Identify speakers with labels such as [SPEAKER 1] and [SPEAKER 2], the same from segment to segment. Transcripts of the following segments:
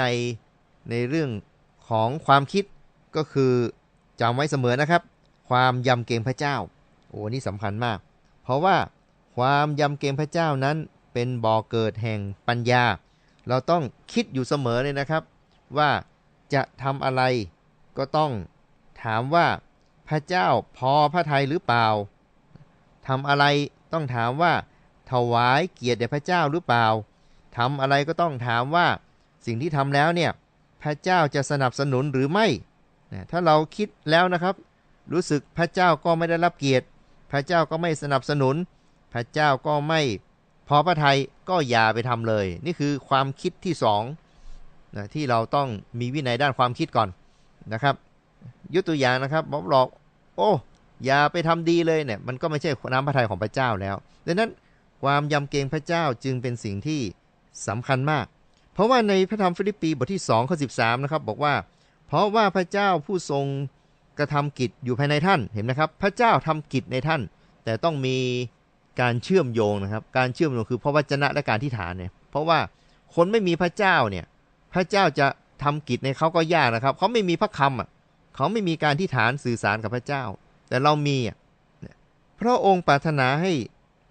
[SPEAKER 1] นัยในเรื่องของความคิดก็คือจำไว้เสมอนะครับ ความยำเกรงพระเจ้า โอ้นี่สำคัญมาก เพราะว่าความยำเกรงพระเจ้านั้นเป็นบ่อเกิดแห่งปัญญา เราต้องคิดอยู่เสมอเลยนะครับ ว่าจะทำอะไรก็ต้องถามว่าพระเจ้าพอพระทัยหรือเปล่าทำอะไรต้องถามว่า ถวายเกียรติแด่พระเจ้าหรือเปล่าทำอะไรก็ต้องถามว่า สิ่งที่ทำแล้วเนี่ยพระเจ้าจะสนับสนุนหรือไม่นะถ้าเราคิดแล้วนะครับ รู้สึกพระเจ้าก็ไม่ได้รับเกียรติ พระเจ้าก็ไม่สนับสนุน พระเจ้าก็ไม่พอพระทัยก็อย่าไปทำเลย นี่คือความคิดที่สองนะที่เราต้องมีวินัยด้านความคิดก่อนนะครับยกตัวอย่างนะครับบอกหลอก โอ้อย่าไปทำดีเลยเนี่ยมันก็ไม่ใช่น้ำพระทัยของพระเจ้าแล้วดังนั้นความยำเกรงพระเจ้าจึงเป็นสิ่งที่สำคัญมาก เพราะว่าในพระธรรมฟิลิปปีบทที่2ข้อ13นะครับบอกว่า เพราะว่าพระเจ้าผู้ทรงกระทำกิจอยู่ภายในท่านเห็นไหมครับ พระเจ้าทำกิจในท่าน แต่ต้องมีการเชื่อมโยงนะครับ การเชื่อมโยงคือพระวจนะและการที่ฐานเนี่ยเพราะว่าคนไม่มีพระเจ้าเนี่ยพระเจ้าจะทำกิจในเขาก็ยากนะครับ เขาไม่มีพระคำอะเขาไม่มีการที่ฐานสื่อสารกับพระเจ้า แต่เรามีอะพระองค์ปรารถนาให้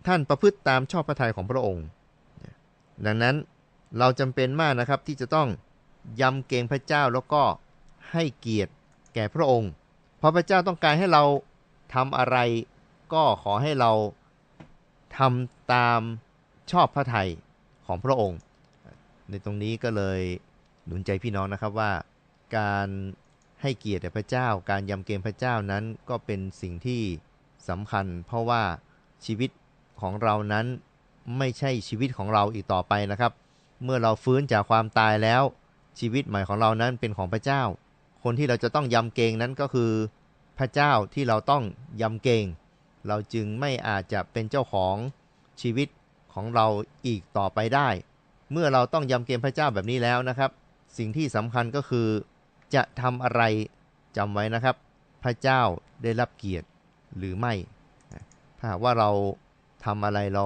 [SPEAKER 1] ท่านประพฤติตามชอบพระทัยของพระองค์ ดังนั้น เราจำเป็นมากนะครับที่จะต้องยำเกรงพระเจ้าแล้วก็ให้เกียรติแก่พระองค์ เพราะพระเจ้าต้องการให้เราทำอะไร ก็ขอให้เราทำตามชอบพระทัยของพระองค์ ในตรงนี้ก็เลยหนุนใจพี่น้องนะครับว่า การให้เกียรติแด่พระเจ้า การยำเกรงพระเจ้านั้นก็เป็นสิ่งที่สำคัญ เพราะว่าชีวิตของเรานั้นไม่ใช่ชีวิตของเราอีกต่อไปนะครับ เมื่อเราฟื้นจากความตายแล้ว ชีวิตใหม่ของเรานั้นเป็นของพระเจ้า คนที่เราจะต้องยำเกรงนั้นก็คือ พระเจ้าที่เราต้องยำเกรงเราจึงไม่อาจจะเป็นเจ้าของชีวิตของเราอีกต่อไปได้ เมื่อเราต้องยำเกรงพระเจ้าแบบนี้แล้วนะครับ สิ่งที่สำคัญก็คือ จะทำอะไรจำไว้นะครับ พระเจ้าได้รับเกียรติหรือไม่ ถ้าหากว่าเราทำอะไรเรา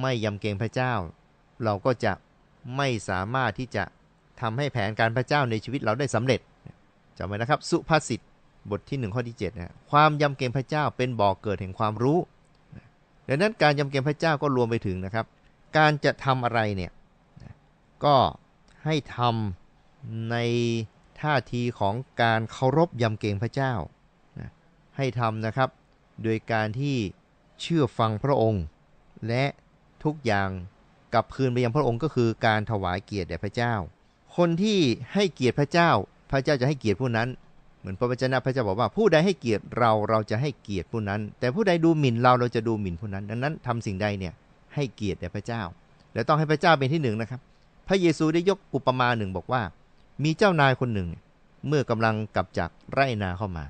[SPEAKER 1] ไม่ยำเกรงพระเจ้า เราก็จะ ไม่สามารถที่จะทำให้แผนการพระเจ้าในชีวิตเราได้สำเร็จจำไว้นะครับ สุภาษิตบทที่ 1 ข้อที่7นะความยำเกรงพระเจ้าเป็นบ่อกเกิดแห่งความรู้ดังนั้นการยำเกรงพระเจ้าก็รวมไปถึงนะครับ การจะทำอะไรเนี่ยก็ให้ทำในท่าทีของการเคารพยำเกรงพระเจ้าให้ทำนะครับ โดยการที่เชื่อฟังพระองค์ และทุกอย่าง กลับคืนไปยังพระองค์ก็คือการถวายเกียรติแด่พระเจ้า คนที่ให้เกียรติพระเจ้า พระเจ้าจะให้เกียรติผู้นั้น เหมือนพระวจนะพระเจ้าบอกว่าผู้ใดให้เกียรติเราเราจะให้เกียรติผู้นั้น แต่ผู้ใดดูหมิ่นเราเราจะดูหมิ่นผู้นั้น ดังนั้นทำสิ่งใดเนี่ยให้เกียรติแด่พระเจ้า และต้องให้พระเจ้าเป็นที่หนึ่งนะครับ พระเยซูได้ยกอุปมาหนึ่งบอกว่า มีเจ้านายคนหนึ่ง เมื่อกำลังกลับจากไร่นาเข้ามา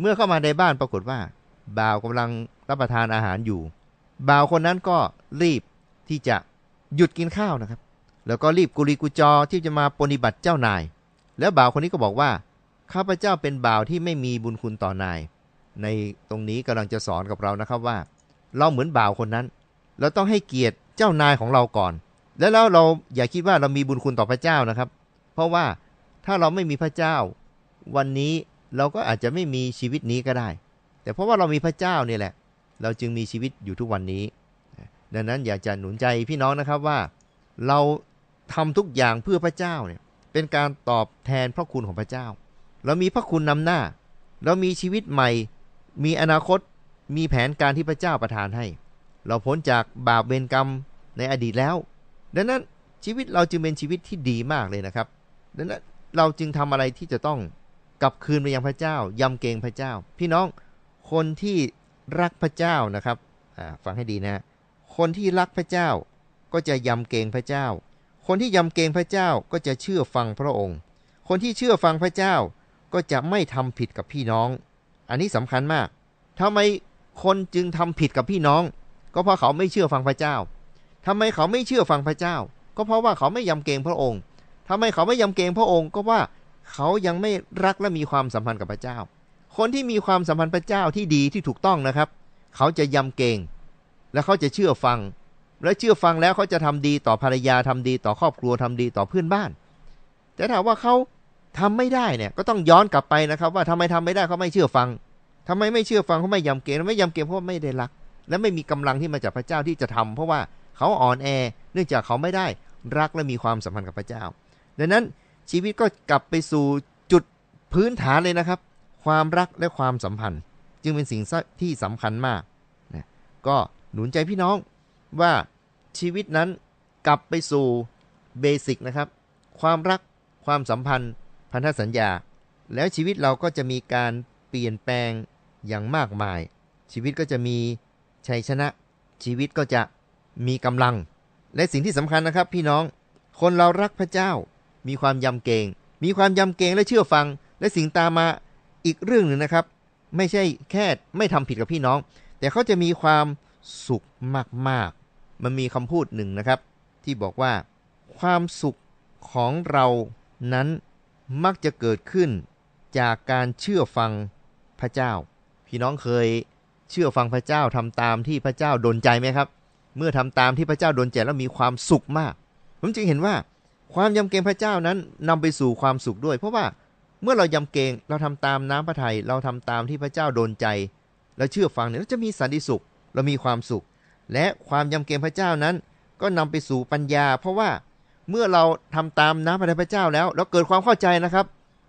[SPEAKER 1] เมื่อเข้ามาในบ้านปรากฏว่า บ่าวกำลังรับประทานอาหารอยู่ บ่าวคนนั้นก็รีบที่จะ หยุดกินข้าวนะครับ แล้วก็รีบกุลีกุจอที่จะมาปฏิบัติเจ้านาย แล้วบ่าวคนนี้ก็บอกว่าข้าพเจ้าเป็นบ่าวที่ไม่มีบุญคุณต่อนาย ในตรงนี้กำลังจะสอนกับเรานะครับว่า เราเหมือนบ่าวคนนั้น เราต้องให้เกียรติเจ้านายของเราก่อนแล้วแล้วเราอย่าคิดว่าเรามีบุญคุณต่อพระเจ้านะครับ เพราะว่าถ้าเราไม่มีพระเจ้า วันนี้เราก็อาจจะไม่มีชีวิตนี้ก็ได้ แต่เพราะว่าเรามีพระเจ้านี่แหละ เราจึงมีชีวิตอยู่ทุกวันนี้ ดังนั้นอยากจะหนุนใจพี่น้องนะครับว่า เราทำทุกอย่างเพื่อพระเจ้าเนี่ยเป็นการตอบแทนพระคุณของพระเจ้า เรามีพระคุณนำหน้า เรามีชีวิตใหม่ มีอนาคตมีแผนการที่พระเจ้าประทานให้ เราพ้นจากบาปเวรกรรมในอดีตแล้ว ดังนั้นชีวิตเราจึงเป็นชีวิตที่ดีมากเลยนะครับ ดังนั้นเราจึงทำอะไรที่จะต้องกลับคืนไปยังพระเจ้ายำเกรงพระเจ้า พี่น้องคนที่รักพระเจ้านะครับฟังให้ดีนะ คนที่รักพระเจ้าก็จะยำเกรงพระเจ้า คนที่ยำเกรงพระเจ้าก็จะเชื่อฟังพระองค์ คนที่เชื่อฟังพระเจ้าก็จะไม่ทำผิดกับพี่น้อง อันนี้สำคัญมากทำไมคนจึงทำผิดกับพี่น้อง ก็เพราะเขาไม่เชื่อฟังพระเจ้าทำไมเขาไม่เชื่อฟังพระเจ้า ก็เพราะว่าเขาไม่ยำเกรงพระองค์ทำไมเขาไม่ยำเกรงพระองค์ ก็ว่าเขายังไม่รักและมีความสัมพันธ์กับพระเจ้า คนที่มีความสัมพันธ์พระเจ้าที่ดีที่ถูกต้องนะครับ เขาจะยำเกรง และเขาจะเชื่อฟัง และเชื่อฟังแล้วเขาจะทำดีต่อภรรยาทำดีต่อครอบครัวทำดีต่อเพื่อนบ้าน แต่ถ้าว่าเขาทำไม่ได้เนี่ยก็ต้องย้อนกลับไปนะครับ ว่าทำไมทำไม่ได้เขาไม่เชื่อฟังทำไมไม่เชื่อฟังเขาไม่ยำเกรงไม่ยำเกรงเพราะไม่ได้รัก และไม่มีกำลังที่มาจากพระเจ้าที่จะทำเพราะว่าเขาอ่อนแอ เนื่องจากเขาไม่ได้รักและมีความสัมพันธ์กับพระเจ้า ดังนั้นชีวิตก็กลับไปสู่จุดพื้นฐานเลยนะครับ ความรักและความสัมพันธ์ จึงเป็นสิ่งที่สำคัญมากนะก็ หนุนใจพี่น้องว่าชีวิตนั้นกลับไปสู่เบสิกนะครับ ความรักความสัมพันธ์ พันธสัญญา แล้วชีวิตเราก็จะมีการเปลี่ยนแปลงอย่างมากมาย ชีวิตก็จะมีชัยชนะ ชีวิตก็จะมีกำลัง และสิ่งที่สำคัญนะครับ พี่น้อง คนเรารักพระเจ้า มีความยำเกรงมีความยำเกรงและเชื่อฟัง และสิ่งตามมาอีกเรื่องหนึ่งนะครับ ไม่ใช่แค่ไม่ทำผิดกับพี่น้อง แต่เขาจะมีความ สุขมากๆ มันมีคำพูดหนึ่งนะครับ ที่บอกว่า ความสุขของเรานั้นมักจะเกิดขึ้นจากการเชื่อฟังพระเจ้า พี่น้องเคยเชื่อฟังพระเจ้าทำตามที่พระเจ้าดลใจไหมครับ เมื่อทำตามที่พระเจ้าดลใจแล้วมีความสุขมาก ผมจึงเห็นว่าความยำเกรงพระเจ้านั้นนำไปสู่ความสุขด้วย เพราะว่าเมื่อเรายำเกรงเราทำตามน้ำพระทัยเราทำตามที่พระเจ้าดลใจเราเชื่อฟังเนี่ยเราจะมีสันติสุข เรามีความสุข และความยำเกรงพระเจ้านั้น ก็นำไปสู่ปัญญา เพราะว่าเมื่อเราทำตามน้ำพระทัยพระเจ้าแล้ว เราเกิดความเข้าใจนะครับ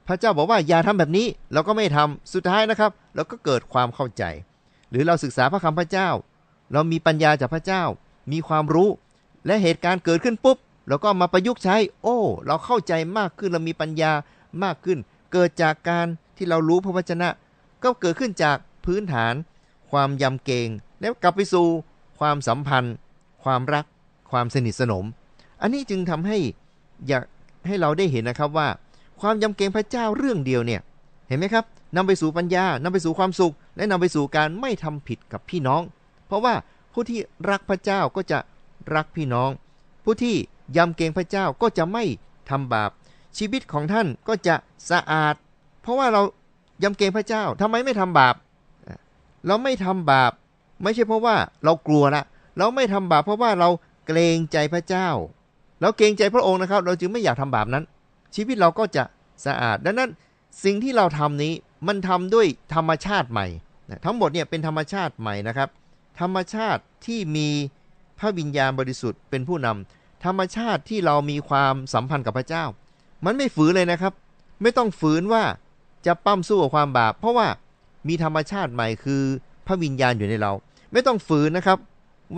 [SPEAKER 1] พระเจ้าบอกว่าอย่าทำแบบนี้เราก็ไม่ทำสุดท้ายนะครับ เราก็เกิดความเข้าใจ หรือเราศึกษาพระคำพระเจ้า เรามีปัญญาจากพระเจ้า มีความรู้ และเหตุการณ์เกิดขึ้นปุ๊บเราก็มาประยุกต์ใช้ โอ้ เราเข้าใจมากขึ้นเรามีปัญญามากขึ้น เกิดจากการที่เรารู้พระวจนะ ก็เกิดขึ้นจากพื้นฐาน ความยำเกรงแล้วกลับไปสู่ความสัมพันธ์ ความรัก ความสนิทสนม อันนี้จึงทำให้อยากให้เราได้เห็นนะครับว่า ความยำเกรงพระเจ้าเรื่องเดียวเนี่ยเห็นไหมครับนำไปสู่ปัญญานำไปสู่ความสุข และนำไปสู่การไม่ทำผิดกับพี่น้อง เพราะว่าผู้ที่รักพระเจ้าก็จะรักพี่น้อง ผู้ที่ยำเกรงพระเจ้าก็จะไม่ทำบาป ชีวิตของท่านก็จะสะอาด เพราะว่าเรายำเกรงพระเจ้าทำไมไม่ทำบาป เราไม่ทำบาป ไม่ใช่เพราะว่าเรากลัวละเราไม่ทำบาปเพราะว่าเราเกรงใจพระเจ้า เราเกรงใจพระองค์นะครับ เราจึงไม่อยากทำบาปนั้น ชีวิตเราก็จะสะอาด ดังนั้นสิ่งที่เราทำนี้มันทำด้วยธรรมชาติใหม่ทั้งหมดเนี่ยเป็นธรรมชาติใหม่นะครับ ธรรมชาติที่มีพระวิญญาณบริสุทธิ์เป็นผู้นำธรรมชาติที่เรามีความสัมพันธ์กับพระเจ้า มันไม่ฝืนเลยนะครับ ไม่ต้องฝืนว่าจะปั้มสู้กับความบาป เพราะว่า มีธรรมชาติใหม่คือพระวิญญาณอยู่ในเรา ไม่ต้องฝืนนะครับ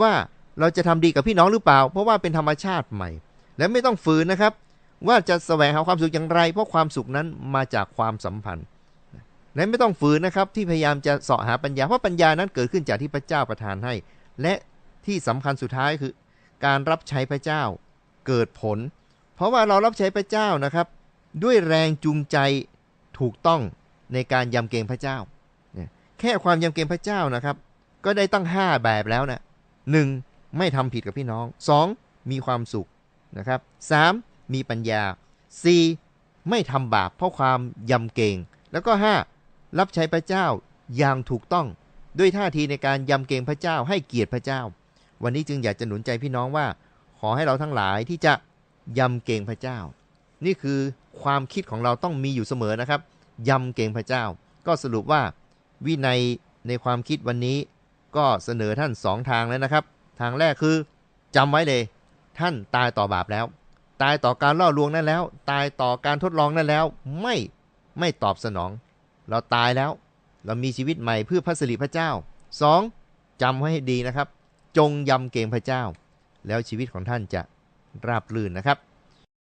[SPEAKER 1] ว่าเราจะทำดีกับพี่น้องหรือเปล่า เพราะว่าเป็นธรรมชาติใหม่ และไม่ต้องฝืนนะครับ ว่าจะแสวงหาความสุขอย่างไร เพราะความสุขนั้นมาจากความสัมพันธ์และไม่ต้องฝืนนะครับที่พยายามจะเสาะหาปัญญาเพราะปัญญานั้นเกิดขึ้นจากที่พระเจ้าประทานให้ และที่สำคัญสุดท้ายคือ การรับใช้พระเจ้าเกิดผล เพราะว่าเรารับใช้พระเจ้านะครับ ด้วยแรงจูงใจถูกต้องในการยำเกรงพระเจ้า แค่ความยำเกรงพระเจ้านะครับ ก็ได้ตั้ง 5 แบบแล้วนะหนึ่งไม่ทำผิดกับพี่น้อง 2. มีความสุขนะครับ 3. มีปัญญา 4. ไม่ทำบาปเพราะความยำเกรงแล้วก็ 5. รับใช้พระเจ้าอย่างถูกต้องด้วยท่าทีในการยำเกรงพระเจ้าให้เกียรติพระเจ้า วันนี้จึงอยากจะหนุนใจพี่น้องว่า ขอให้เราทั้งหลายที่จะยำเกรงพระเจ้า นี่คือความคิดของเราต้องมีอยู่เสมอนะครับยำเกรงพระเจ้า ก็สรุปว่า วินัยในความคิดวันนี้ ก็เสนอท่านสองทางแล้วนะครับ ทางแรกคือจำไว้เลย ท่านตายต่อบาปแล้ว ตายต่อการล่อลวงนั่นแล้ว ตายต่อการทดลองนั่นแล้ว ไม่ไม่ตอบสนอง เราตายแล้ว เรามีชีวิตใหม่เพื่อพระสิริพระเจ้า 2. จำไว้ให้ดีนะครับ จงยำเกรงพระเจ้า แล้วชีวิตของท่านจะราบรื่นนะครับ